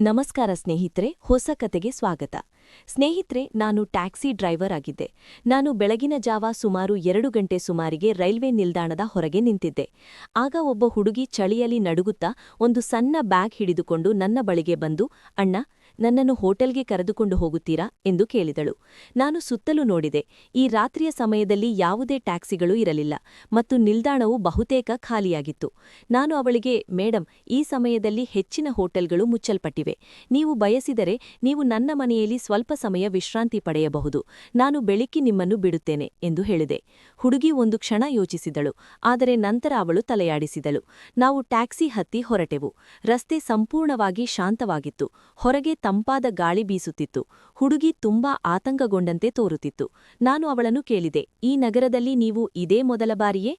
ನಮಸ್ಕಾರ ಸ್ನೇಹಿತರೆ, ಹೊಸ ಕತೆಗೆ ಸ್ವಾಗತ. ಸ್ನೇಹಿತರೆ, ನಾನು ಟ್ಯಾಕ್ಸಿ ಡ್ರೈವರ್ ಆಗಿದ್ದೆ. ನಾನು ಬೆಳಗಿನ ಜಾವ ಸುಮಾರು ಎರಡು ಗಂಟೆ ಸುಮಾರಿಗೆ ರೈಲ್ವೆ ನಿಲ್ದಾಣದ ಹೊರಗೆ ನಿಂತಿದ್ದೆ. ಆಗ ಒಬ್ಬ ಹುಡುಗಿ ಚಳಿಯಲ್ಲಿ ನಡುಗುತ್ತಾ ಒಂದು ಸಣ್ಣ ಬ್ಯಾಗ್ ಹಿಡಿದುಕೊಂಡು ನನ್ನ ಬಳಿಗೆ ಬಂದು, ಅಣ್ಣ ನನ್ನನ್ನು ಹೋಟೆಲ್ಗೆ ಕರೆದುಕೊಂಡು ಹೋಗುತ್ತೀರಾ ಎಂದು ಕೇಳಿದಳು. ನಾನು ಸುತ್ತಲೂ ನೋಡಿದೆ, ಈ ರಾತ್ರಿಯ ಸಮಯದಲ್ಲಿ ಯಾವುದೇ ಟ್ಯಾಕ್ಸಿಗಳು ಇರಲಿಲ್ಲ ಮತ್ತು ನಿಲ್ದಾಣವು ಬಹುತೇಕ ಖಾಲಿಯಾಗಿತ್ತು. ನಾನು ಅವಳಿಗೆ, ಮೇಡಂ, ಈ ಸಮಯದಲ್ಲಿ ಹೆಚ್ಚಿನ ಹೋಟೆಲ್ಗಳು ಮುಚ್ಚಲ್ಪಟ್ಟಿವೆ. ನೀವು ಬಯಸಿದರೆ ನೀವು ನನ್ನ ಮನೆಯಲ್ಲಿ ಸ್ವಲ್ಪ ಸಮಯ ವಿಶ್ರಾಂತಿ ಪಡೆಯಬಹುದು. ನಾನು ಬೆಳಿಗ್ಗೆ ನಿಮ್ಮನ್ನು ಬಿಡುತ್ತೇನೆ, ಎಂದು ಹೇಳಿದೆ. ಹುಡುಗಿ ಒಂದು ಕ್ಷಣ ಯೋಚಿಸಿದಳು, ಆದರೆ ನಂತರ ಅವಳು ತಲೆಯಾಡಿಸಿದಳು. ನಾವು ಟ್ಯಾಕ್ಸಿ ಹತ್ತಿ ಹೊರಟೆವು. ರಸ್ತೆ ಸಂಪೂರ್ಣವಾಗಿ ಶಾಂತವಾಗಿತ್ತು. ಹೊರಗೆ ತಂಪಾದ ಗಾಳಿ ಬೀಸುತ್ತಿತ್ತು. ಹುಡುಗಿ ತುಂಬಾ ಆತಂಕಗೊಂಡಂತೆ ತೋರುತ್ತಿತ್ತು. ನಾನು ಅವಳನ್ನು ಕೇಳಿದೆ, ಈ ನಗರದಲ್ಲಿ ನೀವು ಇದೇ ಮೊದಲ ಬಾರಿಯೇ?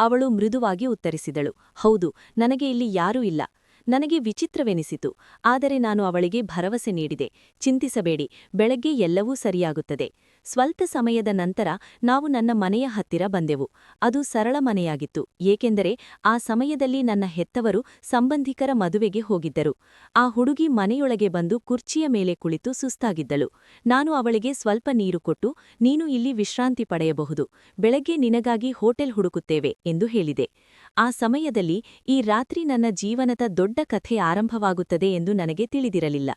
ಅವಳು ಮೃದುವಾಗಿ ಉತ್ತರಿಸಿದಳು, ಹೌದು, ನನಗೆ ಇಲ್ಲಿ ಯಾರೂ ಇಲ್ಲ. ನನಗೆ ವಿಚಿತ್ರವೆನಿಸಿತು, ಆದರೆ ನಾನು ಅವಳಿಗೆ ಭರವಸೆ ನೀಡಿದೆ. ಚಿಂತಿಸಬೇಡಿ, ಬೆಳಗ್ಗೆ ಎಲ್ಲವೂ ಸರಿಯಾಗುತ್ತದೆ. ಸ್ವಲ್ಪ ಸಮಯದ ನಂತರ ನಾವು ನನ್ನ ಮನೆಯ ಹತ್ತಿರ ಬಂದೆವು. ಅದು ಸರಳ ಮನೆಯಾಗಿತ್ತು. ಏಕೆಂದರೆ ಆ ಸಮಯದಲ್ಲಿ ನನ್ನ ಹೆತ್ತವರು ಸಂಬಂಧಿಕರ ಮದುವೆಗೆ ಹೋಗಿದ್ದರು. ಆ ಹುಡುಗಿ ಮನೆಯೊಳಗೆ ಬಂದು ಕುರ್ಚಿಯ ಮೇಲೆ ಕುಳಿತು ಸುಸ್ತಾಗಿದ್ದಳು. ನಾನು ಅವಳಿಗೆ ಸ್ವಲ್ಪ ನೀರು ಕೊಟ್ಟು, ನೀನು ಇಲ್ಲಿ ವಿಶ್ರಾಂತಿ ಪಡೆಯಬಹುದು. ಬೆಳಗ್ಗೆ ನಿನಗಾಗಿ ಹೋಟೆಲ್ ಹುಡುಕುತ್ತೇವೆ ಎಂದು ಹೇಳಿದೆ. ಆ ಸಮಯದಲ್ಲಿ ಈ ರಾತ್ರಿ ನನ್ನ ಜೀವನದ ದೊಡ್ಡ ಕಥೆ ಆರಂಭವಾಗುತ್ತದೆ ಎಂದು ನನಗೆ ತಿಳಿದಿರಲಿಲ್ಲ.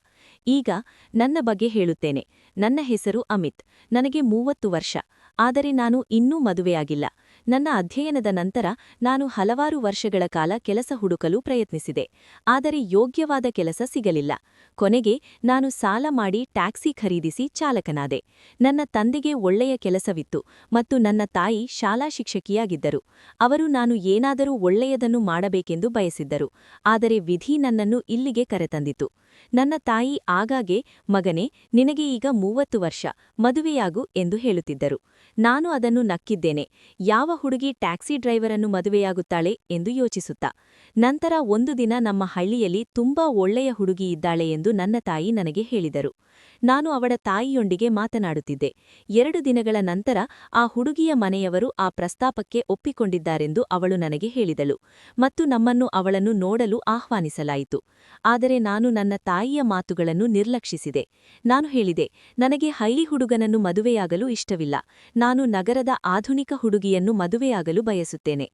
ಈಗ ನನ್ನ ಬಗ್ಗೆ ಹೇಳುತ್ತೇನೆ. ನನ್ನ ಹೆಸರು ಅಮಿತ್. ನನಗೆ ಮೂವತ್ತು ವರ್ಷ. ಆದರೆ ನಾನು ಇನ್ನೂ ಮದುವೆಯಾಗಿಲ್ಲ. ನನ್ನ ಅಧ್ಯಯನದ ನಂತರ ನಾನು ಹಲವಾರು ವರ್ಷಗಳ ಕಾಲ ಕೆಲಸ ಹುಡುಕಲು ಪ್ರಯತ್ನಿಸಿದೆ. ಆದರೆ ಯೋಗ್ಯವಾದ ಕೆಲಸ ಸಿಗಲಿಲ್ಲ. ಕೊನೆಗೆ ನಾನು ಸಾಲ ಮಾಡಿ ಟ್ಯಾಕ್ಸಿ ಖರೀದಿಸಿ ಚಾಲಕನಾದೆ. ನನ್ನ ತಂದೆಗೆ ಒಳ್ಳೆಯ ಕೆಲಸವಿತ್ತು ಮತ್ತು ನನ್ನ ತಾಯಿ ಶಾಲಾ ಶಿಕ್ಷಕಿಯಾಗಿದ್ದರು. ಅವರು ನಾನು ಏನಾದರೂ ಒಳ್ಳೆಯದನ್ನು ಮಾಡಬೇಕೆಂದು ಬಯಸಿದ್ದರು. ಆದರೆ ವಿಧಿ ನನ್ನನ್ನು ಇಲ್ಲಿಗೆ ಕರೆತಂದಿತು. ನನ್ನ ತಾಯಿ ಆಗಾಗೆ ಮಗನೇ, ನಿನಗೆ ಈಗ ಮೂವತ್ತು ವರ್ಷ, ಮದುವೆಯಾಗು ಎಂದು ಹೇಳುತ್ತಿದ್ದರು. ನಾನು ಅದನ್ನು ನಕ್ಕಿದ್ದೇನೆ. ಯಾವ ಹುಡುಗಿ ಟ್ಯಾಕ್ಸಿ ಡ್ರೈವರನ್ನು ಮದುವೆಯಾಗುತ್ತಾಳೆ ಎಂದು ಯೋಚಿಸುತ್ತಾ. ನಂತರ ಒಂದು ದಿನ ನಮ್ಮ ಹಳ್ಳಿಯಲ್ಲಿ ತುಂಬಾ ಒಳ್ಳೆಯ ಹುಡುಗಿ ಇದ್ದಾಳೆ ಎಂದು ನನ್ನ ತಾಯಿ ನನಗೆ ಹೇಳಿದರು. ನಾನು ಅವಳ ತಾಯಿಯೊಂದಿಗೆ ಮಾತನಾಡುತ್ತಿದ್ದೆ. ಎರಡು ದಿನಗಳ ನಂತರ ಆ ಹುಡುಗಿಯ ಮನೆಯವರು ಆ ಪ್ರಸ್ತಾಪಕ್ಕೆ ಒಪ್ಪಿಕೊಂಡಿದ್ದಾರೆಂದು ಅವಳು ನನಗೆ ಹೇಳಿದಳು ಮತ್ತು ನಮ್ಮನ್ನು ಅವಳನ್ನು ನೋಡಲು ಆಹ್ವಾನಿಸಲಾಯಿತು. ಆದರೆ ನಾನು ನನ್ನ ತಾಯಿಯ ಮಾತುಗಳನ್ನು ನಿರ್ಲಕ್ಷಿಸಿದೆ. ನಾನು ಹೇಳಿದೆ, ನನಗೆ ಹಳ್ಳಿ ಹುಡುಗನನ್ನು ಮದುವೆಯಾಗಲು ಇಷ್ಟವಿಲ್ಲ. ನಾನು ನಗರದ ಆಧುನಿಕ ಹುಡುಗಿಯನ್ನು ಮದುವೆಯಾಗಲು ಬಯಸುತ್ತೇನೆ.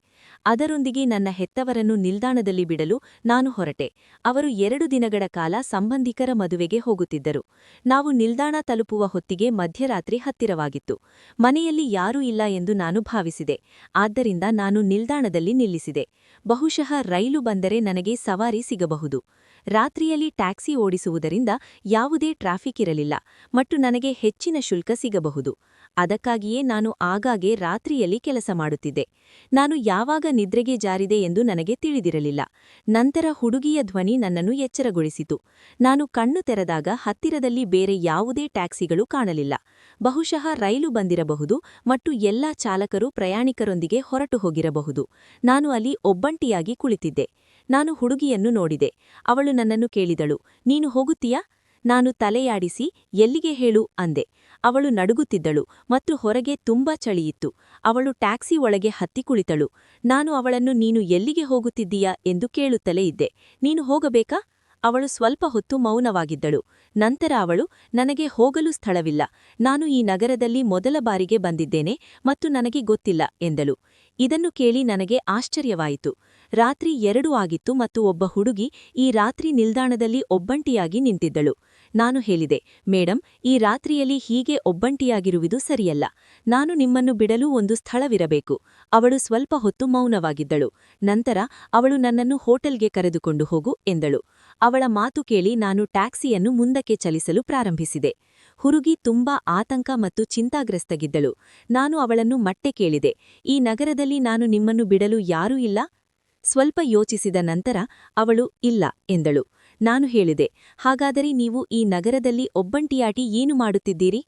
ಅದರೊಂದಿಗೆ ನನ್ನ ಹೆತ್ತವರನ್ನು ನಿಲ್ದಾಣದಲ್ಲಿ ಬಿಡಲು ನಾನು ಹೊರಟೆ. ಅವರು ಎರಡು ದಿನಗಳ ಕಾಲ ಸಂಬಂಧಿಕರ ಮದುವೆಗೆ ಹೋಗುತ್ತಿದ್ದರು. ನಾವು ನಿಲ್ದಾಣ ತಲುಪುವ ಹೊತ್ತಿಗೆ ಮಧ್ಯರಾತ್ರಿ ಹತ್ತಿರವಾಗಿತ್ತು. ಮನೆಯಲ್ಲಿ ಯಾರೂ ಇಲ್ಲ ಎಂದು ನಾನು ಭಾವಿಸಿದೆ. ಆದ್ದರಿಂದ ನಾನು ನಿಲ್ದಾಣದಲ್ಲಿ ನಿಲ್ಲಿಸಿದೆ. ಬಹುಶಃ ರೈಲು ಬಂದರೆ ನನಗೆ ಸವಾರಿ ಸಿಗಬಹುದು. ರಾತ್ರಿಯಲ್ಲಿ ಟ್ಯಾಕ್ಸಿ ಓಡಿಸುವುದರಿಂದ ಯಾವುದೇ ಟ್ರಾಫಿಕ್ ಇರಲಿಲ್ಲ. ಮತ್ತು ನನಗೆ ಹೆಚ್ಚಿನ ಶುಲ್ಕ ಸಿಗಬಹುದು. ಅದಕ್ಕಾಗಿಯೇ ನಾನು ಆಗಾಗ್ಗೆ ರಾತ್ರಿಯಲ್ಲಿ ಕೆಲಸ ಮಾಡುತ್ತಿದ್ದೆ. ನಾನು ಯಾವಾಗ ನಿದ್ರೆಗೆ ಜಾರಿದೆ ಎಂದು ನನಗೆ ತಿಳಿದಿರಲಿಲ್ಲ. ನಂತರ ಹುಡುಗಿಯ ಧ್ವನಿ ನನ್ನನ್ನು ಎಚ್ಚರಗೊಳಿಸಿತು. ನಾನು ಕಣ್ಣು ತೆರೆದಾಗ ಹತ್ತಿರದಲ್ಲಿ ಬೇರೆ ಯಾವುದೇ ಟ್ಯಾಕ್ಸಿಗಳು ಕಾಣಲಿಲ್ಲ. ಬಹುಶಃ ರೈಲು ಬಂದಿರಬಹುದು ಮತ್ತು ಎಲ್ಲಾ ಚಾಲಕರು ಪ್ರಯಾಣಿಕರೊಂದಿಗೆ ಹೊರಟು ಹೋಗಿರಬಹುದು. ನಾನು ಅಲ್ಲಿ ಒಬ್ಬಂಟಿಯಾಗಿ ಕುಳಿತಿದ್ದೆ. ನಾನು ಹುಡುಗಿಯನ್ನು ನೋಡಿದೆ. ಅವಳು ನನ್ನನ್ನು ಕೇಳಿದಳು, ನೀನು ಹೋಗುತ್ತೀಯಾ? ನಾನು ತಲೆಯಾಡಿಸಿ, ಎಲ್ಲಿಗೆ ಹೇಳು? ಅಂದೆ. ಅವಳು ನಡುಗುತ್ತಿದ್ದಳು ಮತ್ತು ಹೊರಗೆ ತುಂಬಾ ಚಳಿಯಿತ್ತು. ಅವಳು ಟ್ಯಾಕ್ಸಿ ಒಳಗೆ ಹತ್ತಿ ಕುಳಿತಳು. ನಾನು ಅವಳನ್ನು, ನೀನು ಎಲ್ಲಿಗೆ ಹೋಗುತ್ತಿದ್ದೀಯಾ ಎಂದು ಕೇಳುತ್ತಲೇ ಇದ್ದೆ. ನೀನು ಹೋಗಬೇಕಾ? ಅವಳು ಸ್ವಲ್ಪ ಹೊತ್ತು ಮೌನವಾಗಿದ್ದಳು. ನಂತರ ಅವಳು, ನನಗೆ ಹೋಗಲು ಸ್ಥಳವಿಲ್ಲ. ನಾನು ಈ ನಗರದಲ್ಲಿ ಮೊದಲ ಬಾರಿಗೆ ಬಂದಿದ್ದೇನೆ ಮತ್ತು ನನಗೆ ಗೊತ್ತಿಲ್ಲ ಎಂದಳು. ಇದನ್ನು ಕೇಳಿ ನನಗೆ ಆಶ್ಚರ್ಯವಾಯಿತು. ರಾತ್ರಿ ಎರಡೂ ಆಗಿತ್ತು ಮತ್ತು ಒಬ್ಬ ಹುಡುಗಿ ಈ ರಾತ್ರಿ ನಿಲ್ದಾಣದಲ್ಲಿ ಒಬ್ಬಂಟಿಯಾಗಿ ನಿಂತಿದ್ದಳು. ನಾನು ಹೇಳಿದೆ, ಮೇಡಂ, ಈ ರಾತ್ರಿಯಲ್ಲಿ ಹೀಗೆ ಒಬ್ಬಂಟಿಯಾಗಿರುವುದು ಸರಿಯಲ್ಲ. ನಾನು ನಿಮ್ಮನ್ನು ಬಿಡಲು ಒಂದು ಸ್ಥಳವಿರಬೇಕು. ಅವಳು ಸ್ವಲ್ಪ ಹೊತ್ತು ಮೌನವಾಗಿದ್ದಳು. ನಂತರ ಅವಳು ನನ್ನನ್ನು ಹೋಟೆಲ್ಗೆ ಕರೆದುಕೊಂಡು ಹೋಗು ಎಂದಳು. ಅವಳ ಮಾತು ಕೇಳಿ ನಾನು ಟ್ಯಾಕ್ಸಿಯನ್ನು ಮುಂದಕ್ಕೆ ಚಲಿಸಲು ಪ್ರಾರಂಭಿಸಿದೆ. ಹುರುಗಿ ತುಂಬಾ ಆತಂಕ ಮತ್ತು ಚಿಂತಾಗ್ರಸ್ತಗಿದ್ದಳು. ನಾನು ಅವಳನ್ನು ಮಟ್ಟೆ ಕೇಳಿದೆ, ಈ ನಗರದಲ್ಲಿ ನಾನು ನಿಮ್ಮನ್ನು ಬಿಡಲು ಯಾರೂ ಇಲ್ಲ? ಸ್ವಲ್ಪ ಯೋಚಿಸಿದ ನಂತರ ಅವಳು, ಇಲ್ಲ, ಎಂದಳು. ನಾನು ಹೇಳಿದೆ. ಹಾಗಾದರೆ ನೀವು ಈ ನಗರದಲ್ಲಿ ಒಬ್ಬಂಟಿಯಾಟಿ ಏನು ಮಾಡುತ್ತಿದ್ದೀರಿ?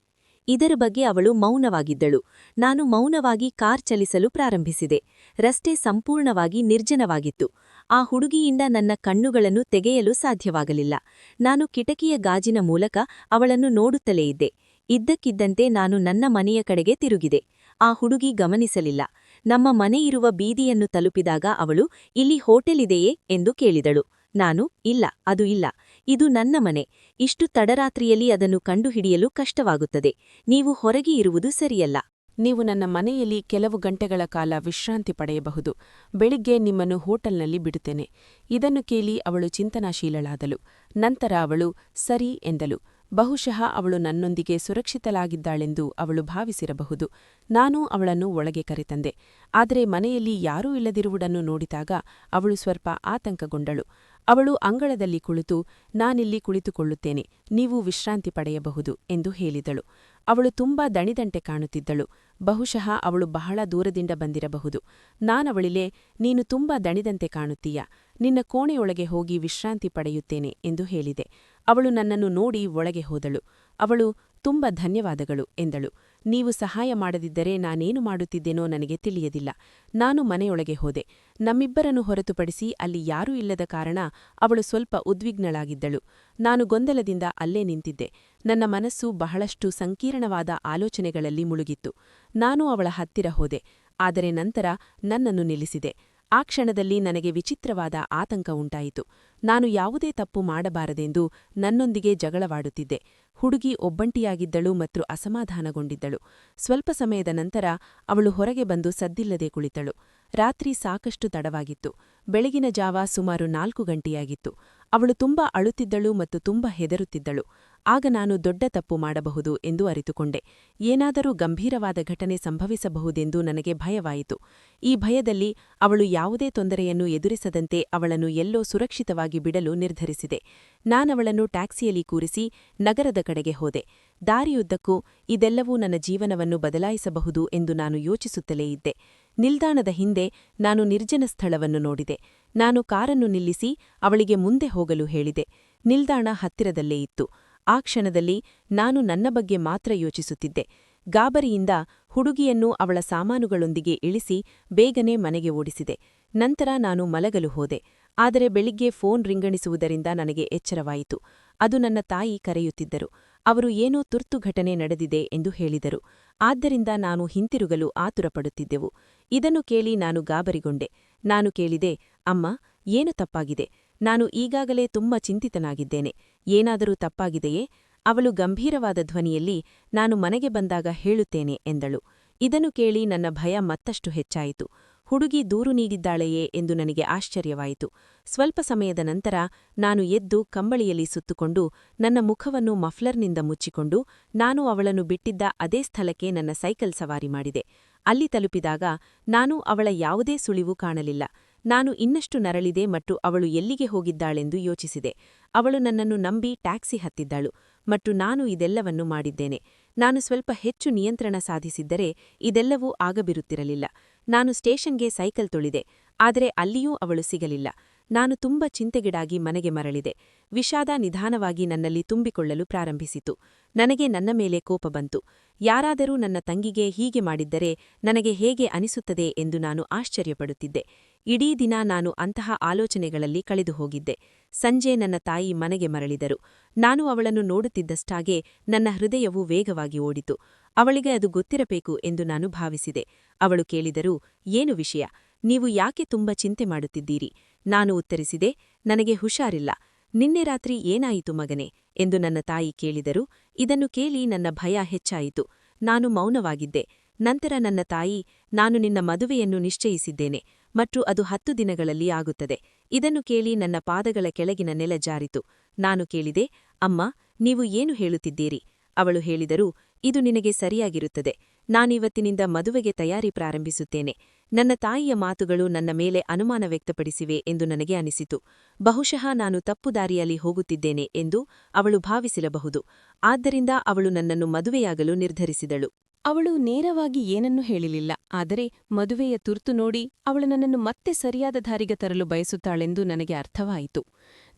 ಇದರ ಬಗ್ಗೆ ಅವಳು ಮೌನವಾಗಿದ್ದಳು. ನಾನು ಮೌನವಾಗಿ ಕಾರ್ ಚಲಿಸಲು ಪ್ರಾರಂಭಿಸಿದೆ. ರಸ್ತೆ ಸಂಪೂರ್ಣವಾಗಿ ನಿರ್ಜನವಾಗಿತ್ತು. ಆ ಹುಡುಗಿಯಿಂದ ನನ್ನ ಕಣ್ಣುಗಳನ್ನು ತೆಗೆಯಲು ಸಾಧ್ಯವಾಗಲಿಲ್ಲ. ನಾನು ಕಿಟಕಿಯ ಗಾಜಿನ ಮೂಲಕ ಅವಳನ್ನು ನೋಡುತ್ತಲೇ ಇದ್ದೆ. ಇದ್ದಕ್ಕಿದ್ದಂತೆ ನಾನು ನನ್ನ ಮನೆಯ ಕಡೆಗೆ ತಿರುಗಿದೆ. ಆ ಹುಡುಗಿ ಗಮನಿಸಲಿಲ್ಲ. ನಮ್ಮ ಮನೆಯಿರುವ ಬೀದಿಯನ್ನು ತಲುಪಿದಾಗ ಅವಳು, ಇಲ್ಲಿ ಹೋಟೆಲಿದೆಯೇ ಎಂದು ಕೇಳಿದಳು. ನಾನು, ಇಲ್ಲ, ಅದು ಇಲ್ಲ. ಇದು ನನ್ನ ಮನೆ. ಇಷ್ಟು ತಡರಾತ್ರಿಯಲ್ಲಿ ಅದನ್ನು ಕಂಡುಹಿಡಿಯಲು ಕಷ್ಟವಾಗುತ್ತದೆ. ನೀವು ಹೊರಗೆ ಇರುವುದು ಸರಿಯಲ್ಲ. ನೀವು ನನ್ನ ಮನೆಯಲ್ಲಿ ಕೆಲವು ಗಂಟೆಗಳ ಕಾಲ ವಿಶ್ರಾಂತಿ ಪಡೆಯಬಹುದು. ಬೆಳಿಗ್ಗೆ ನಿಮ್ಮನ್ನು ಹೋಟೆಲ್ನಲ್ಲಿ ಬಿಡುತ್ತೇನೆ. ಇದನ್ನು ಕೇಳಿ ಅವಳು ಚಿಂತನಾಶೀಲಳಾದಳು. ನಂತರ ಅವಳು, ಸರಿ ಎಂದಳು. ಬಹುಶಃ ಅವಳು ನನ್ನೊಂದಿಗೆ ಸುರಕ್ಷಿತಲಾಗಿದ್ದಾಳೆಂದು ಅವಳು ಭಾವಿಸಿರಬಹುದು. ನಾನು ಅವಳನ್ನು ಒಳಗೆ ಕರೆತಂದೆ. ಆದರೆ ಮನೆಯಲ್ಲಿ ಯಾರೂ ಇಲ್ಲದಿರುವುದನ್ನು ನೋಡಿದಾಗ ಅವಳು ಸ್ವಲ್ಪ ಆತಂಕಗೊಂಡಳು. ಅವಳು ಅಂಗಳದಲ್ಲಿ ಕುಳಿತು, ನಾನಿಲ್ಲಿ ಕುಳಿತುಕೊಳ್ಳುತ್ತೇನೆ, ನೀವು ವಿಶ್ರಾಂತಿ ಪಡೆಯಬಹುದು ಎಂದು ಹೇಳಿದಳು. ಅವಳು ತುಂಬಾ ದಣಿದಂತೆ ಕಾಣುತ್ತಿದ್ದಳು. ಬಹುಶಃ ಅವಳು ಬಹಳ ದೂರದಿಂದ ಬಂದಿರಬಹುದು. ನಾನವಳಿಲೆ ನೀನು ತುಂಬಾ ದಣಿದಂತೆ ಕಾಣುತ್ತೀಯ? ನಿನ್ನ ಕೋಣೆಯೊಳಗೆ ಹೋಗಿ ವಿಶ್ರಾಂತಿ ಪಡೆಯುತ್ತೇನೆ ಎಂದು ಹೇಳಿದೆ. ಅವಳು ನನ್ನನ್ನು ನೋಡಿ ಒಳಗೆ ಹೋದಳು. ಅವಳು, ತುಂಬ ಧನ್ಯವಾದಗಳು, ಎಂದಳು. ನೀವು ಸಹಾಯ ಮಾಡದಿದ್ದರೆ ನಾನೇನು ಮಾಡುತ್ತಿದ್ದೇನೋ ನನಗೆ ತಿಳಿಯದಿಲ್ಲ. ನಾನು ಮನೆಯೊಳಗೆ ಹೋದೆ. ನಮ್ಮಿಬ್ಬರನ್ನು ಹೊರತುಪಡಿಸಿ ಅಲ್ಲಿ ಯಾರೂ ಇಲ್ಲದ ಕಾರಣ ಅವಳು ಸ್ವಲ್ಪ ಉದ್ವಿಗ್ನಳಾಗಿದ್ದಳು. ನಾನು ಗೊಂದಲದಿಂದ ಅಲ್ಲೇ ನಿಂತಿದ್ದೆ. ನನ್ನ ಮನಸ್ಸು ಬಹಳಷ್ಟು ಸಂಕೀರ್ಣವಾದ ಆಲೋಚನೆಗಳಲ್ಲಿ ಮುಳುಗಿತ್ತು. ನಾನು ಅವಳ ಹತ್ತಿರ ಹೋದೆ. ಆದರೆ ನಂತರ ನನ್ನನ್ನು ನಿಲ್ಲಿಸಿದೆ. ಆ ಕ್ಷಣದಲ್ಲಿ ನನಗೆ ವಿಚಿತ್ರವಾದ ಆತಂಕ ಉಂಟಾಯಿತು. ನಾನು ಯಾವುದೇ ತಪ್ಪು ಮಾಡಬಾರದೆಂದು ನನ್ನೊಂದಿಗೆ ಜಗಳವಾಡುತ್ತಿದ್ದೆ. ಹುಡುಗಿ ಒಬ್ಬಂಟಿಯಾಗಿದ್ದಳು ಮತ್ತು ಅಸಮಾಧಾನಗೊಂಡಿದ್ದಳು. ಸ್ವಲ್ಪ ಸಮಯದ ನಂತರ ಅವಳು ಹೊರಗೆ ಬಂದು ಸದ್ದಿಲ್ಲದೆ ಕುಳಿತಳು. ರಾತ್ರಿ ಸಾಕಷ್ಟು ತಡವಾಗಿತ್ತು. ಬೆಳಗಿನ ಜಾವ ಸುಮಾರು ನಾಲ್ಕು ಗಂಟೆಯಾಗಿತ್ತು. ಅವಳು ತುಂಬಾ ಅಳುತ್ತಿದ್ದಳು ಮತ್ತು ತುಂಬ ಹೆದರುತ್ತಿದ್ದಳು. ಆಗ ನಾನು ದೊಡ್ಡ ತಪ್ಪು ಮಾಡಬಹುದು ಎಂದು ಅರಿತುಕೊಂಡೆ. ಏನಾದರೂ ಗಂಭೀರವಾದ ಘಟನೆ ಸಂಭವಿಸಬಹುದೆಂದು ನನಗೆ ಭಯವಾಯಿತು. ಈ ಭಯದಲ್ಲಿ ಅವಳು ಯಾವುದೇ ತೊಂದರೆಯನ್ನು ಎದುರಿಸದಂತೆ ಅವಳನ್ನು ಎಲ್ಲೋ ಸುರಕ್ಷಿತವಾಗಿ ಬಿಡಲು ನಿರ್ಧರಿಸಿದೆ. ನಾನವಳನ್ನು ಟ್ಯಾಕ್ಸಿಯಲ್ಲಿ ಕೂರಿಸಿ ನಗರದ ಕಡೆಗೆ ಹೋದೆ. ದಾರಿಯುದ್ದಕ್ಕೂ ಇದೆಲ್ಲವೂ ನನ್ನ ಜೀವನವನ್ನು ಬದಲಾಯಿಸಬಹುದು ಎಂದು ನಾನು ಯೋಚಿಸುತ್ತಲೇ ಇದ್ದೆ. ನಿಲ್ದಾಣದ ಹಿಂದೆ ನಾನು ನಿರ್ಜನ ಸ್ಥಳವನ್ನು ನೋಡಿದೆ. ನಾನು ಕಾರನ್ನು ನಿಲ್ಲಿಸಿ ಅವಳಿಗೆ ಮುಂದೆ ಹೋಗಲು ಹೇಳಿದೆ. ನಿಲ್ದಾಣ ಹತ್ತಿರದಲ್ಲೇ ಇತ್ತು. ಆ ಕ್ಷಣದಲ್ಲಿ ನಾನು ನನ್ನ ಬಗ್ಗೆ ಮಾತ್ರ ಯೋಚಿಸುತ್ತಿದ್ದೆ. ಗಾಬರಿಯಿಂದ ಹುಡುಗಿಯನ್ನು ಅವಳ ಸಾಮಾನುಗಳೊಂದಿಗೆ ಇಳಿಸಿ ಬೇಗನೆ ಮನೆಗೆ ಓಡಿಸಿದೆ. ನಂತರ ನಾನು ಮಲಗಲು ಹೋದೆ. ಆದರೆ ಬೆಳಿಗ್ಗೆ ಫೋನ್ ರಿಂಗಣಿಸುವುದರಿಂದ ನನಗೆ ಎಚ್ಚರವಾಯಿತು. ಅದು ನನ್ನ ತಾಯಿ ಕರೆಯುತ್ತಿದ್ದರು. ಅವರು ಏನೋ ತುರ್ತು ಘಟನೆ ನಡೆದಿದೆ ಎಂದು ಹೇಳಿದರು. ಆದ್ದರಿಂದ ನಾನು ಹಿಂತಿರುಗಲು ಆತುರಪಡುತ್ತಿದ್ದೆವು. ಇದನ್ನು ಕೇಳಿ ನಾನು ಗಾಬರಿಗೊಂಡೆ. ನಾನು ಕೇಳಿದೆ, ಅಮ್ಮ, ಏನು ತಪ್ಪಾಗಿದೆ? ನಾನು ಈಗಾಗಲೇ ತುಂಬ ಚಿಂತಿತನಾಗಿದ್ದೇನೆ. ಏನಾದರೂ ತಪ್ಪಾಗಿದೆಯೇ? ಅವಳು ಗಂಭೀರವಾದ ಧ್ವನಿಯಲ್ಲಿ, ನಾನು ಮನೆಗೆ ಬಂದಾಗ ಹೇಳುತ್ತೇನೆ, ಎಂದಳು. ಇದನ್ನು ಕೇಳಿ ನನ್ನ ಭಯ ಮತ್ತಷ್ಟು ಹೆಚ್ಚಾಯಿತು. ಹುಡುಗಿ ದೂರು ನೀಡಿದ್ದಾಳೆಯೇ ಎಂದು ನನಗೆ ಆಶ್ಚರ್ಯವಾಯಿತು. ಸ್ವಲ್ಪ ಸಮಯದ ನಂತರ ನಾನು ಎದ್ದು ಕಂಬಳಿಯಲ್ಲಿ ಸುತ್ತುಕೊಂಡು ನನ್ನ ಮುಖವನ್ನು ಮಫ್ಲರ್ನಿಂದ ಮುಚ್ಚಿಕೊಂಡು ನಾನು ಅವಳನ್ನು ಬಿಟ್ಟಿದ್ದ ಅದೇ ಸ್ಥಳಕ್ಕೆ ನನ್ನ ಸೈಕಲ್ ಸವಾರಿ ಮಾಡಿದೆ. ಅಲ್ಲಿ ತಲುಪಿದಾಗ ನಾನು ಅವಳ ಯಾವುದೇ ಸುಳಿವು ಕಾಣಲಿಲ್ಲ. ನಾನು ಇನ್ನಷ್ಟು ನರಳಿದೆ ಮತ್ತು ಅವಳು ಎಲ್ಲಿಗೆ ಹೋಗಿದ್ದಾಳೆಂದು ಯೋಚಿಸಿದೆ. ಅವಳು ನನ್ನನ್ನು ನಂಬಿ ಟ್ಯಾಕ್ಸಿ ಹತ್ತಿದ್ದಾಳು ಮತ್ತು ನಾನು ಇದೆಲ್ಲವನ್ನು ಮಾಡಿದ್ದೇನೆ. ನಾನು ಸ್ವಲ್ಪ ಹೆಚ್ಚು ನಿಯಂತ್ರಣ ಸಾಧಿಸಿದ್ದರೆ ಇದೆಲ್ಲವೂ ಆಗಬಿರುತ್ತಿರಲಿಲ್ಲ. ನಾನು ಸ್ಟೇಷನ್ಗೆ ಸೈಕಲ್ ತುಳಿದೆ, ಆದರೆ ಅಲ್ಲಿಯೂ ಅವಳು ಸಿಗಲಿಲ್ಲ. ನಾನು ತುಂಬ ಚಿಂತೆಗಿಡಾಗಿ ಮನೆಗೆ ಮರಳಿದೆ. ವಿಷಾದ ನಿಧಾನವಾಗಿ ನನ್ನಲ್ಲಿ ತುಂಬಿಕೊಳ್ಳಲು ಪ್ರಾರಂಭಿಸಿತು. ನನಗೆ ನನ್ನ ಮೇಲೆ ಕೋಪ ಬಂತು. ಯಾರಾದರೂ ನನ್ನ ತಂಗಿಗೆ ಹೀಗೆ ಮಾಡಿದ್ದರೆ ನನಗೆ ಹೇಗೆ ಅನಿಸುತ್ತದೆ ಎಂದು ನಾನು ಆಶ್ಚರ್ಯಪಡುತ್ತಿದ್ದೆ. ಇಡೀ ದಿನ ನಾನು ಅಂತಹ ಆಲೋಚನೆಗಳಲ್ಲಿ ಕಳೆದು ಹೋಗಿದ್ದೆ ಸಂಜೆ ನನ್ನ ತಾಯಿ ಮನೆಗೆ ಮರಳಿದರು. ನಾನು ಅವಳನ್ನು ನೋಡುತ್ತಿದ್ದಷ್ಟಾಗೆ ನನ್ನ ಹೃದಯವು ವೇಗವಾಗಿ ಓಡಿತು. ಅವಳಿಗೆ ಅದು ಗೊತ್ತಿರಬೇಕು ಎಂದು ನಾನು ಭಾವಿಸಿದೆ. ಅವಳು ಕೇಳಿದರೂ, ಏನು ವಿಷಯ? ನೀವು ಯಾಕೆ ತುಂಬ ಚಿಂತೆ ಮಾಡುತ್ತಿದ್ದೀರಿ? ನಾನು ಉತ್ತರಿಸಿದೆ, ನನಗೆ ಹುಷಾರಿಲ್ಲ. ನಿನ್ನೆ ರಾತ್ರಿ ಏನಾಯಿತು ಮಗನೆ? ಎಂದು ನನ್ನ ತಾಯಿ ಕೇಳಿದರು. ಇದನ್ನು ಕೇಳಿ ನನ್ನ ಭಯ ಹೆಚ್ಚಾಯಿತು. ನಾನು ಮೌನವಾಗಿದ್ದೆ. ನಂತರ ನನ್ನ ತಾಯಿ, ನಾನು ನಿನ್ನ ಮದುವೆಯನ್ನು ನಿಶ್ಚಯಿಸಿದ್ದೇನೆ ಮತ್ತು ಅದು ಹತ್ತು ದಿನಗಳಲ್ಲಿ ಆಗುತ್ತದೆ. ಇದನ್ನು ಕೇಳಿ ನನ್ನ ಪಾದಗಳ ಕೆಳಗಿನ ನೆಲ ಜಾರಿತು. ನಾನು ಕೇಳಿದೆ, ಅಮ್ಮ, ನೀವು ಏನು ಹೇಳುತ್ತಿದ್ದೀರಿ? ಅವಳು ಹೇಳಿದರು, ಇದು ನಿನಗೆ ಸರಿಯಾಗಿರುತ್ತದೆ. ನಾನಿವತ್ತಿನಿಂದ ಮದುವೆಗೆ ತಯಾರಿ ಪ್ರಾರಂಭಿಸುತ್ತೇನೆ. ನನ್ನ ತಾಯಿಯ ಮಾತುಗಳು ನನ್ನ ಮೇಲೆ ಅನುಮಾನ ವ್ಯಕ್ತಪಡಿಸಿವೆ ಎಂದು ನನಗೆ ಅನಿಸಿತು. ಬಹುಶಃ ನಾನು ತಪ್ಪು ದಾರಿಯಲ್ಲಿ ಹೋಗುತ್ತಿದ್ದೇನೆ ಎಂದು ಅವಳು ಭಾವಿಸಿರಬಹುದು. ಆದ್ದರಿಂದ ಅವಳು ನನ್ನನ್ನು ಮದುವೆಯಾಗಲು ನಿರ್ಧರಿಸಿದಳು. ಅವಳು ನೇರವಾಗಿ ಏನನ್ನೂ ಹೇಳಿಲಿಲ್ಲ. ಆದರೆ ಮದುವೆಯ ತುರ್ತು ನೋಡಿ ಅವಳು ನನ್ನನ್ನು ಮತ್ತೆ ಸರಿಯಾದ ದಾರಿಗೆ ತರಲು ಬಯಸುತ್ತಾಳೆಂದು ನನಗೆ ಅರ್ಥವಾಯಿತು.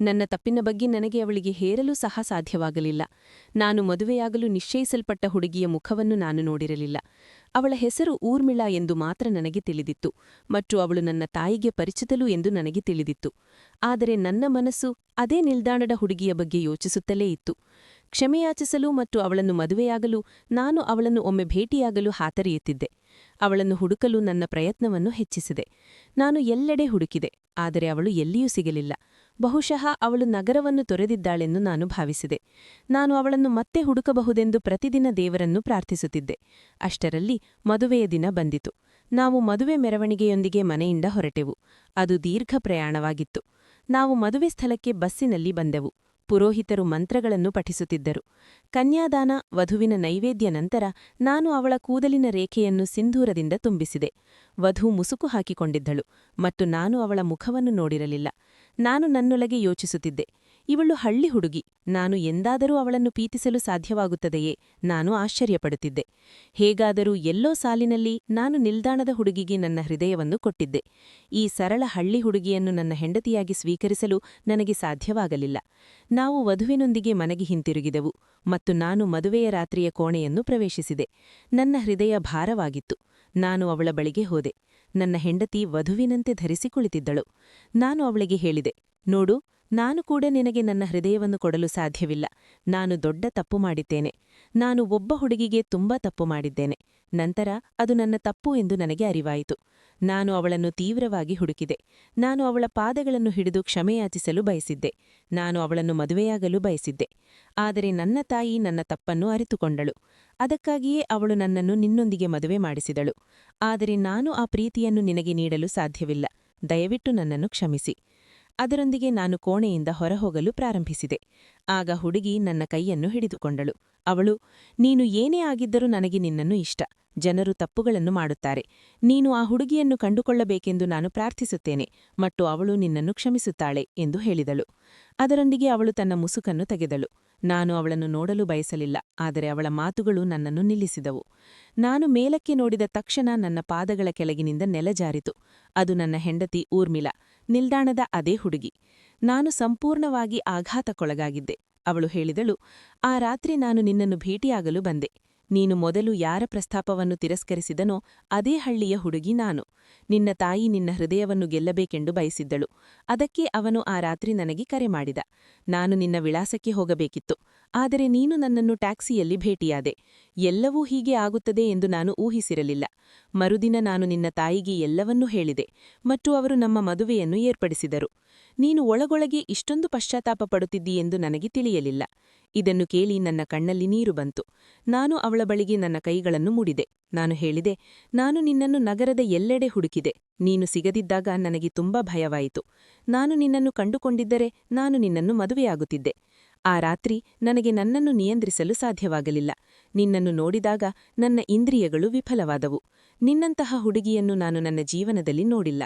ನನ್ನ ತಪ್ಪಿನ ಬಗ್ಗೆ ನನಗೆ ಅವಳಿಗೆ ಹೇರಲು ಸಹ ಸಾಧ್ಯವಾಗಲಿಲ್ಲ. ನಾನು ಮದುವೆಯಾಗಲು ನಿಶ್ಚಯಿಸಲ್ಪಟ್ಟ ಹುಡುಗಿಯ ಮುಖವನ್ನು ನಾನು ನೋಡಿರಲಿಲ್ಲ. ಅವಳ ಹೆಸರು ಊರ್ಮಿಳಾ ಎಂದು ಮಾತ್ರ ನನಗೆ ತಿಳಿದಿತ್ತು. ಮತ್ತು ಅವಳು ನನ್ನ ತಾಯಿಗೆ ಪರಿಚಿತಲು ಎಂದು ನನಗೆ ತಿಳಿದಿತ್ತು. ಆದರೆ ನನ್ನ ಮನಸ್ಸು ಅದೇ ನಿಲ್ದಾಣದ ಹುಡುಗಿಯ ಬಗ್ಗೆ ಯೋಚಿಸುತ್ತಲೇ ಇತ್ತು. ಕ್ಷಮೆಯಾಚಿಸಲು ಮತ್ತು ಅವಳನ್ನು ಮದುವೆಯಾಗಲು ನಾನು ಅವಳನ್ನು ಒಮ್ಮೆ ಭೇಟಿಯಾಗಲು ಹಾತರಿಯುತ್ತಿದ್ದೆ. ಅವಳನ್ನು ಹುಡುಕಲು ನನ್ನ ಪ್ರಯತ್ನವನ್ನು ಹೆಚ್ಚಿಸಿದೆ. ನಾನು ಎಲ್ಲೆಡೆ ಹುಡುಕಿದೆ, ಆದರೆ ಅವಳು ಎಲ್ಲಿಯೂ ಸಿಗಲಿಲ್ಲ. ಬಹುಶಃ ಅವಳು ನಗರವನ್ನು ತೊರೆದಿದ್ದಾಳೆಂದು ನಾನು ಭಾವಿಸಿದೆ. ನಾನು ಅವಳನ್ನು ಮತ್ತೆ ಹುಡುಕಬಹುದೆಂದು ಪ್ರತಿದಿನ ದೇವರನ್ನು ಪ್ರಾರ್ಥಿಸುತ್ತಿದ್ದೆ. ಅಷ್ಟರಲ್ಲಿ ಮದುವೆಯ ದಿನ ಬಂದಿತು. ನಾವು ಮದುವೆ ಮೆರವಣಿಗೆಯೊಂದಿಗೆ ಮನೆಯಿಂದ ಹೊರಟೆವು. ಅದು ದೀರ್ಘ ಪ್ರಯಾಣವಾಗಿತ್ತು. ನಾವು ಮದುವೆ ಸ್ಥಳಕ್ಕೆ ಬಸ್ಸಿನಲ್ಲಿ ಬಂದೆವು. ಪುರೋಹಿತರು ಮಂತ್ರಗಳನ್ನು ಪಠಿಸುತ್ತಿದ್ದರು. ಕನ್ಯಾದಾನ, ವಧುವಿನ ನೈವೇದ್ಯ ನಂತರ ನಾನು ಅವಳ ಕೂದಲಿನ ರೇಖೆಯನ್ನು ಸಿಂಧೂರದಿಂದ ತುಂಬಿಸಿದೆ. ವಧು ಮುಸುಕು ಹಾಕಿಕೊಂಡಿದ್ದಳು ಮತ್ತು ನಾನು ಅವಳ ಮುಖವನ್ನು ನೋಡಿರಲಿಲ್ಲ. ನಾನು ನನ್ನೊಳಗೆ ಯೋಚಿಸುತ್ತಿದ್ದೆ. ಇವಳು ಹಳ್ಳಿ ಹುಡುಗಿ. ನಾನು ಎಂದಾದರೂ ಅವಳನ್ನು ಪ್ರೀತಿಸಲು ಸಾಧ್ಯವಾಗುತ್ತದೆಯೇ? ನಾನು ಆಶ್ಚರ್ಯಪಡುತ್ತಿದ್ದೆ. ಹೇಗಾದರೂ ಎಲ್ಲೋ ಸಾಲಿನಲ್ಲಿ ನಾನು ನಿಲ್ದಾಣದ ಹುಡುಗಿಗೆ ನನ್ನ ಹೃದಯವನ್ನು ಕೊಟ್ಟಿದ್ದೆ. ಈ ಸರಳ ಹಳ್ಳಿ ಹುಡುಗಿಯನ್ನು ನನ್ನ ಹೆಂಡತಿಯಾಗಿ ಸ್ವೀಕರಿಸಲು ನನಗೆ ಸಾಧ್ಯವಾಗಲಿಲ್ಲ. ನಾವು ವಧುವಿನೊಂದಿಗೆ ಮನೆಗೆ ಹಿಂತಿರುಗಿದೆವು ಮತ್ತು ನಾನು ಮದುವೆಯ ರಾತ್ರಿಯ ಕೋಣೆಯನ್ನು ಪ್ರವೇಶಿಸಿದೆ. ನನ್ನ ಹೃದಯ ಭಾರವಾಗಿತ್ತು. ನಾನು ಅವಳ ಬಳಿಗೆ ಹೋದೆ. ನನ್ನ ಹೆಂಡತಿ ವಧುವಿನಂತೆ ಧರಿಸಿ ನಾನು ಅವಳಿಗೆ ಹೇಳಿದೆ, ನೋಡು ನಾನು ಕೂಡ ನಿನಗೆ ನನ್ನ ಹೃದಯವನ್ನು ಕೊಡಲು ಸಾಧ್ಯವಿಲ್ಲ. ನಾನು ದೊಡ್ಡ ತಪ್ಪು ಮಾಡಿದ್ದೇನೆ. ನಾನು ಒಬ್ಬ ಹುಡುಗಿಗೆ ತುಂಬಾ ತಪ್ಪು ಮಾಡಿದ್ದೇನೆ. ನಂತರ ಅದು ನನ್ನ ತಪ್ಪು ಎಂದು ನನಗೆ ಅರಿವಾಯಿತು. ನಾನು ಅವಳನ್ನು ತೀವ್ರವಾಗಿ ಹುಡುಕಿದೆ. ನಾನು ಅವಳ ಪಾದಗಳನ್ನು ಹಿಡಿದು ಕ್ಷಮೆಯಾಚಿಸಲು ಬಯಸಿದ್ದೆ. ನಾನು ಅವಳನ್ನು ಮದುವೆಯಾಗಲು ಬಯಸಿದ್ದೆ. ಆದರೆ ನನ್ನ ತಾಯಿ ನನ್ನ ತಪ್ಪನ್ನು ಅರಿತುಕೊಂಡಳು. ಅದಕ್ಕಾಗಿಯೇ ಅವಳು ನನ್ನನ್ನು ನಿನ್ನೊಂದಿಗೆ ಮದುವೆ ಮಾಡಿಸಿದಳು. ಆದರೆ ನಾನು ಆ ಪ್ರೀತಿಯನ್ನು ನಿನಗೆ ನೀಡಲು ಸಾಧ್ಯವಿಲ್ಲ. ದಯವಿಟ್ಟು ನನ್ನನ್ನು ಕ್ಷಮಿಸಿ. ಅದರೊಂದಿಗೆ ನಾನು ಕೋಣೆಯಿಂದ ಹೊರಹೋಗಲು ಪ್ರಾರಂಭಿಸಿದೆ. ಆಗ ಹುಡುಗಿ ನನ್ನ ಕೈಯನ್ನು ಹಿಡಿದುಕೊಂಡಳು. ಅವಳು, ನೀನು ಏನೇ ಆಗಿದ್ದರೂ ನನಗೆ ನಿನ್ನನ್ನು ಇಷ್ಟ. ಜನರು ತಪ್ಪುಗಳನ್ನು ಮಾಡುತ್ತಾರೆ. ನೀನು ಆ ಹುಡುಗಿಯನ್ನು ಕಂಡುಕೊಳ್ಳಬೇಕೆಂದು ನಾನು ಪ್ರಾರ್ಥಿಸುತ್ತೇನೆ, ಮತ್ತು ಅವಳು ನಿನ್ನನ್ನು ಕ್ಷಮಿಸುತ್ತಾಳೆ ಎಂದು ಹೇಳಿದಳು. ಅದರೊಂದಿಗೆ ಅವಳು ತನ್ನ ಮುಸುಕನ್ನು ತೆಗೆದಳು. ನಾನು ಅವಳನ್ನು ನೋಡಲು ಬಯಸಲಿಲ್ಲ, ಆದರೆ ಅವಳ ಮಾತುಗಳು ನನ್ನನ್ನು ನಿಲ್ಲಿಸಿದವು. ನಾನು ಮೇಲಕ್ಕೆ ನೋಡಿದ ತಕ್ಷಣ ನನ್ನ ಪಾದಗಳ ಕೆಳಗಿನಿಂದ ನೆಲಜಾರಿತು ಅದು ನನ್ನ ಹೆಂಡತಿ ಊರ್ಮಿಲ ನಿಲ್ದಾಣದ ಅದೇ ಹುಡುಗಿ. ನಾನು ಸಂಪೂರ್ಣವಾಗಿ ಆಘಾತಕ್ಕೊಳಗಾಗಿದ್ದೆ. ಅವಳು ಹೇಳಿದಳು, ಆ ರಾತ್ರಿ ನಾನು ನಿನ್ನನ್ನು ಭೇಟಿಯಾಗಲು ಬಂದೆ. ನೀನು ಮೊದಲು ಯಾರ ಪ್ರಸ್ತಾಪವನ್ನು ತಿರಸ್ಕರಿಸಿದನೋ ಅದೇ ಹಳ್ಳಿಯ ಹುಡುಗಿ ನಾನು. ನಿನ್ನ ತಾಯಿ ನಿನ್ನ ಹೃದಯವನ್ನು ಗೆಲ್ಲಬೇಕೆಂದು ಬಯಸಿದ್ದಳು. ಅದಕ್ಕೆ ಅವನು ಆ ರಾತ್ರಿ ನನಗೆ ಕರೆ ಮಾಡಿದ. ನಾನು ನಿನ್ನ ವಿಳಾಸಕ್ಕೆ ಹೋಗಬೇಕಿತ್ತು. ಆದರೆ ನೀನು ನನ್ನನ್ನು ಟ್ಯಾಕ್ಸಿಯಲ್ಲಿ ಭೇಟಿಯಾದೆ. ಎಲ್ಲವೂ ಹೀಗೆ ಆಗುತ್ತದೆ ಎಂದು ನಾನು ಊಹಿಸಿರಲಿಲ್ಲ. ಮರುದಿನ ನಾನು ನಿನ್ನ ತಾಯಿಗೆ ಎಲ್ಲವನ್ನೂ ಹೇಳಿದೆ ಮತ್ತು ಅವರು ನಮ್ಮ ಮದುವೆಯನ್ನು ಏರ್ಪಡಿಸಿದರು. ನೀನು ಒಳಗೊಳಗೆ ಇಷ್ಟೊಂದು ಪಶ್ಚಾತ್ತಾಪ ಪಡುತ್ತಿದ್ದೀಯೆಂದು ನನಗೆ ತಿಳಿಯಲಿಲ್ಲ. ಇದನ್ನು ಕೇಳಿ ನನ್ನ ಕಣ್ಣಲ್ಲಿ ನೀರು ಬಂತು. ನಾನು ಅವಳ ಬಳಿಗೆ ನನ್ನ ಕೈಗಳನ್ನು ಮೂಡಿದೆ. ನಾನು ಹೇಳಿದೆ, ನಾನು ನಿನ್ನನ್ನು ನಗರದ ಎಲ್ಲೆಡೆ ಹುಡುಕಿದೆ. ನೀನು ಸಿಗದಿದ್ದಾಗ ನನಗೆ ತುಂಬಾ ಭಯವಾಯಿತು. ನಾನು ನಿನ್ನನ್ನು ಕಂಡುಕೊಂಡಿದ್ದರೆ ನಾನು ನಿನ್ನನ್ನು ಮದುವೆಯಾಗುತ್ತಿದ್ದೆ. ಆ ರಾತ್ರಿ ನನಗೆ ನನ್ನನ್ನು ನಿಯಂತ್ರಿಸಲು ಸಾಧ್ಯವಾಗಲಿಲ್ಲ. ನಿನ್ನನ್ನು ನೋಡಿದಾಗ ನನ್ನ ಇಂದ್ರಿಯಗಳು ವಿಫಲವಾದವು. ನಿನ್ನಂತಹ ಹುಡುಗಿಯನ್ನು ನಾನು ನನ್ನ ಜೀವನದಲ್ಲಿ ನೋಡಿಲ್ಲ.